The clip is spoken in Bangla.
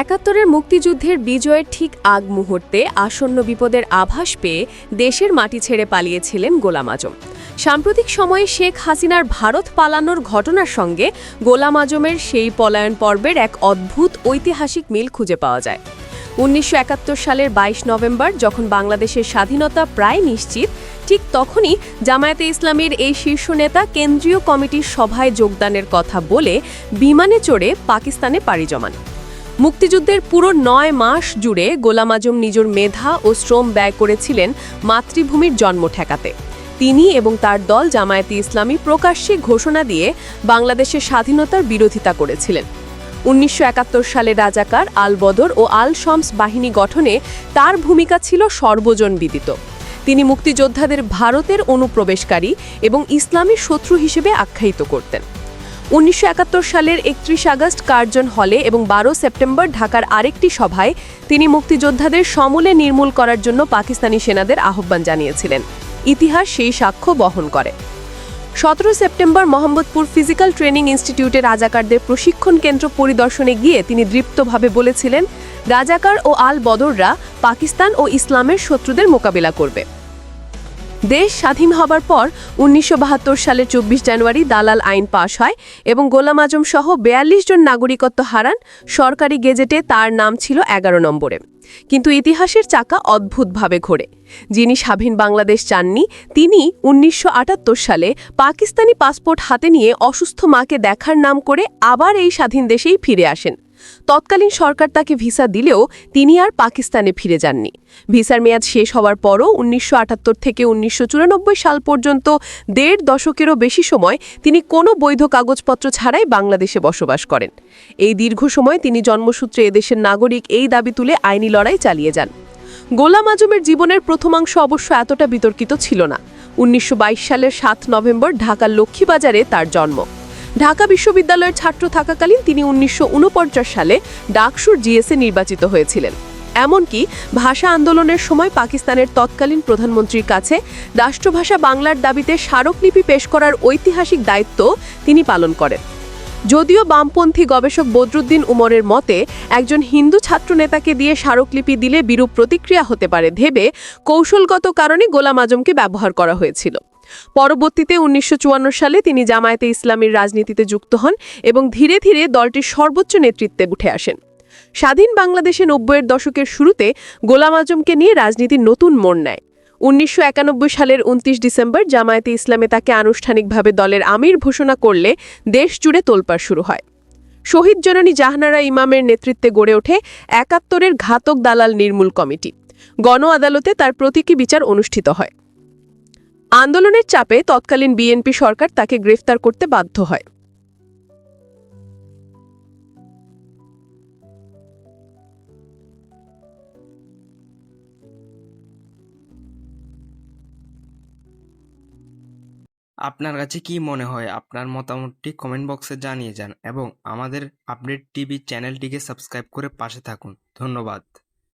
একাত্তরের মুক্তিযুদ্ধের বিজয়ের ঠিক আগ মুহূর্তে আসন্ন বিপদের আভাস পেয়ে দেশের মাটি ছেড়ে পালিয়েছিলেন গোলাম আজম। সাম্প্রতিক সময়ে শেখ হাসিনার ভারত পালানোর ঘটনার সঙ্গে গোলাম আজমের সেই পলায়ন পর্বের এক অদ্ভুত ঐতিহাসিক মিল খুঁজে পাওয়া যায়। উনিশশো একাত্তর সালের ২২ নভেম্বর যখন বাংলাদেশের স্বাধীনতা প্রায় নিশ্চিত, ঠিক তখনই জামায়াতে ইসলামীর এই শীর্ষ নেতা কেন্দ্রীয় কমিটির সভায় যোগদানের কথা বলে বিমানে চড়ে পাকিস্তানে পাড়ি জমান। মুক্তিযুদ্ধের পুরো নয় মাস জুড়ে গোলাম আজম নিজের মেধা ও শ্রম ব্যয় করেছিলেন মাতৃভূমির জন্ম ঠেকাতে। তিনি এবং তার দল জামায়াতে ইসলামী প্রকাশ্যে ঘোষণা দিয়ে বাংলাদেশের স্বাধীনতার বিরোধিতা করেছিলেন। উনিশশো একাত্তর সালে রাজাকার আল বদর ও আল শমস বাহিনী গঠনে তার ভূমিকা ছিল সর্বজন বিদিত। তিনি মুক্তিযোদ্ধাদের ভারতের অনুপ্রবেশকারী এবং ইসলামী শত্রু হিসেবে আখ্যায়িত করতেন। উনিশশো একাত্তর সালের একত্রিশ আগস্ট কার্জন হলে এবং বারো সেপ্টেম্বর ঢাকার আরেকটি সভায় তিনি মুক্তিযোদ্ধাদের সমূলে নির্মূল করার জন্য পাকিস্তানি সেনাদের আহ্বান জানিয়েছিলেন। ইতিহাস সেই সাক্ষ্য বহন করে। সতেরো সেপ্টেম্বর মোহাম্মদপুর ফিজিক্যাল ট্রেনিং ইনস্টিটিউটে রাজাকারদের প্রশিক্ষণ কেন্দ্র পরিদর্শনে গিয়ে তিনি দৃপ্তভাবে বলেছিলেন, রাজাকার ও আল বদররা পাকিস্তান ও ইসলামের শত্রুদের মোকাবিলা করবে। দেশ স্বাধীন হবার পর উনিশশো সালের চব্বিশ জানুয়ারি দালাল আইন পাশ হয় এবং গোলাম আজম সহ বেয়াল্লিশ জন নাগরিকত্ব হারান সরকারি গেজেটে তার নাম ছিল এগারো নম্বরে। কিন্তু ইতিহাসের চাকা অদ্ভুতভাবে ঘোরে। যিনি স্বাধীন বাংলাদেশ চাননি, তিনি উনিশশো আটাত্তর সালে পাকিস্তানি পাসপোর্ট হাতে নিয়ে অসুস্থ মাকে দেখার নাম করে আবার এই স্বাধীন দেশেই ফিরে আসেন। তৎকালীন সরকার তাকে ভিসা দিলেও তিনি আর পাকিস্তানে ফিরে যাননি। ভিসার মেয়াদ শেষ হওয়ার পরও উনিশশো আটাত্তর থেকে উনিশশো চুরানব্বই সাল পর্যন্ত দেড় দশকেরও বেশি সময় তিনি কোনো বৈধ কাগজপত্র ছাড়াই বাংলাদেশে বসবাস করেন। এই দীর্ঘ সময় তিনি জন্মসূত্রে এদেশের নাগরিক এই দাবি তুলে আইনি লড়াই চালিয়ে যান। গোলাম আজমের জীবনের প্রথমাংশ অবশ্য এতটা বিতর্কিত ছিল না। উনিশশো বাইশ সালের সাত নভেম্বর ঢাকার লক্ষ্মীবাজারে তার জন্ম। ঢাকা বিশ্ববিদ্যালয়ের ছাত্র থাকাকালীন তিনি উনিশশো উনপঞ্চাশ সালে ডাকসুর জিএসএ নির্বাচিত হয়েছিলেন। এমনকি ভাষা আন্দোলনের সময় পাকিস্তানের তৎকালীন প্রধানমন্ত্রীর কাছে রাষ্ট্রভাষা বাংলার দাবিতে স্মারকলিপি পেশ করার ঐতিহাসিক দায়িত্ব তিনি পালন করেন। যদিও বামপন্থী গবেষক বদরুদ্দিন উমরের মতে, একজন হিন্দু ছাত্র নেতাকে দিয়ে স্মারকলিপি দিলে বিরূপ প্রতিক্রিয়া হতে পারে, ভেবে কৌশলগত কারণে গোলাম আজমকে ব্যবহার করা হয়েছিল। পরবর্তীতে উনিশশো চুয়ান্ন সালে তিনি জামায়াতে ইসলামীর রাজনীতিতে যুক্ত হন এবং ধীরে ধীরে দলটির সর্বোচ্চ নেতৃত্বে উঠে আসেন। স্বাধীন বাংলাদেশে নব্বইয়ের দশকের শুরুতে গোলাম আজমকে নিয়ে রাজনীতির নতুন মোড় নেয়। উনিশশো একানব্বই সালের উনত্রিশ ডিসেম্বর জামায়াতে ইসলামে তাকে আনুষ্ঠানিকভাবে দলের আমির ঘোষণা করলে দেশ জুড়ে তোলপাড় শুরু হয়। শহীদ জননী জাহানারা ইমামের নেতৃত্বে গড়ে ওঠে একাত্তরের ঘাতক দালাল নির্মূল কমিটি। গণ আদালতে তার প্রতীকী বিচার অনুষ্ঠিত হয়। আন্দোলনের চাপে তৎকালীন বিএনপি সরকার তাকে গ্রেফতার করতে বাধ্য হয়। আপনার কাছে কি মনে হয়? আপনার মতামতটি কমেন্ট বক্সে জানিয়ে যান এবং আমাদের আপডেট টিভি চ্যানেলটিকে সাবস্ক্রাইব করে পাশে থাকুন। ধন্যবাদ।